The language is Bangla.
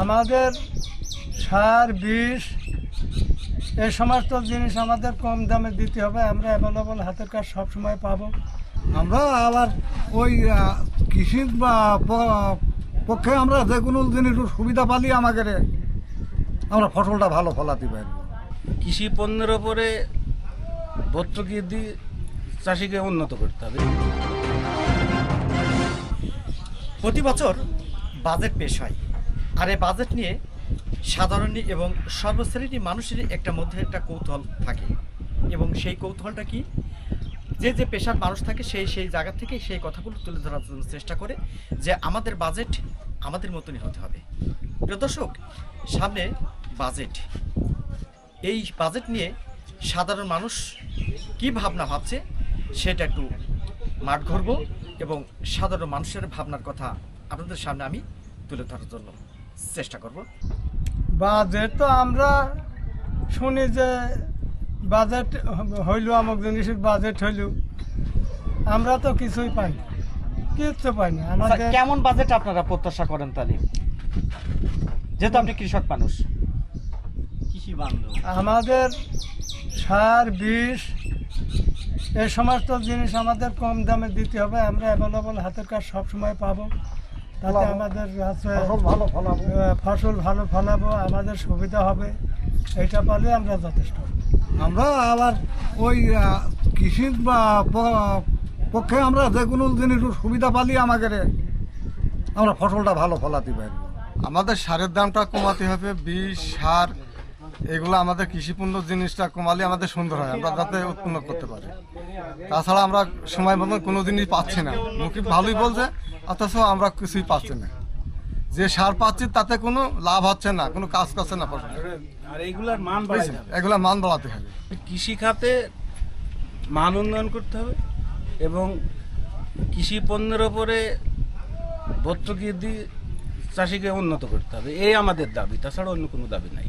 আমাদের সার, বিষ এই সমস্ত জিনিস আমাদের কম দামে দিতে হবে। আমরা অ্যাভেলেবল হাতের কাজ সবসময় পাবো। আমরা আবার ওই কৃষির পক্ষে আমরা যে কোনো জিনিস সুবিধা পালি আমাদের আমরা ফসলটা ভালো ফলাতে পারব। কৃষি পণ্যের ওপরে ভর্তুকি দিয়ে চাষিকে উন্নত করতে হবে। প্রতি বছর বাজেট পেশ হয়। আর এই বাজেট নিয়ে সাধারণ এবং সর্বশ্রেণীর মানুষের একটা মধ্যে একটা কৌতূহল থাকে। এবং সেই কৌতূহলটা কি? যে যে পেশার মানুষ থাকে সেই সেই জায়গা থেকে সেই কথাগুলো তুলে ধরার জন্য চেষ্টা করে যে আমাদের বাজেট আমাদের মতনই হতে হবে। প্রিয় দর্শক, সামনে বাজেট। এই বাজেট নিয়ে সাধারণ মানুষ কি ভাবনা ভাবছে সেটা একটু মাঠ ঘুরব এবং সাধারণ মানুষের ভাবনার কথা আপনাদের সামনে আমি তুলে ধরার জন্য চেষ্টা করব। বাজেট তো আমরা শুনি যে বাজেট হইল আমক জিনিসের বাজেট হইল। আমরা তো কিছুই পাই না কিচ্ছু পাই না। আমাদের কেমন বাজেট আপনারা প্রত্যাশা করেন তাহলে? যেহেতু আপনি কৃষক মানুষ। কৃষি বান্ধব। আমাদের সার বিষ এই সমস্ত জিনিস আমাদের কম দামে দিতে হবে। আমরা অ্যাভেলেবল হাতের কাজ সবসময় পাবো। তাতে আমাদের ফসল ভালো ফলাবো। ফসল ভালো ফলাবো আমাদের সুবিধা হবে। এটা পালে আমরা যথেষ্ট। আমরা আবার ওই কৃষির পক্ষে আমরা যে কোনো জিনিস সুবিধা পালি আমাদের আমরা ফসলটা ভালো ফলাতে পারি। আমাদের সারের দামটা কমাতে হবে বিষ সার এগুলো আমাদের কৃষিপূর্ণ জিনিসটা কমালে আমাদের সুন্দর হয় আমরা যাতে উৎপন্ন করতে পারি। তাছাড়া আমরা সময় মতন কোনো জিনিস পাচ্ছি না। মুখে ভালোই বলছে অথচ আমরা কিছুই পাচ্ছি না। যে সার পাচ্ছি তাতে কোনো লাভ হচ্ছে না কোনো কাজ করছে না এইগুলার মান এগুলো মান বাড়াতে হবে। কৃষি খাতে মান উন্নয়ন করতে হবে এবং কৃষি পণ্যের ওপরে ভর্তুকি দিয়ে চাষিকে উন্নত করতে হবে। এই আমাদের দাবি তাছাড়া অন্য কোনো দাবি নাই।